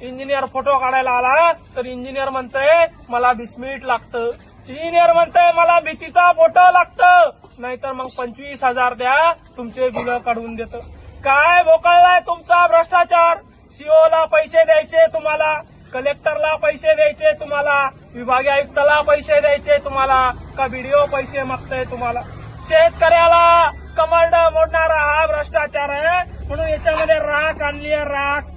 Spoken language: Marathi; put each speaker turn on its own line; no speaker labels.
इंजिनियर फोटो काढायला आला तर इंजिनियर म्हणतोय मला बिस्मिट लागतं. इंजिनियर म्हणतोय मला भीतीचा फोटो लागतं. नाहीतर मग पंचवीस हजार द्या तुमचे बिल काढून देतं. काय भोकळलाय तुमचा भ्रष्टाचार? सीओला पैसे द्यायचे तुम्हाला कलेक्टरला पैसे द्यायचे तुम्हाला विभागीय आयुक्ताला पैसे द्यायचे तुम्हाला का व्हिडिओ पैसे मागताय तुम्हाला? शेतकऱ्याला कमांड मोडणारा हा भ्रष्टाचार आहे म्हणून याच्यामध्ये राख आणली आहे राख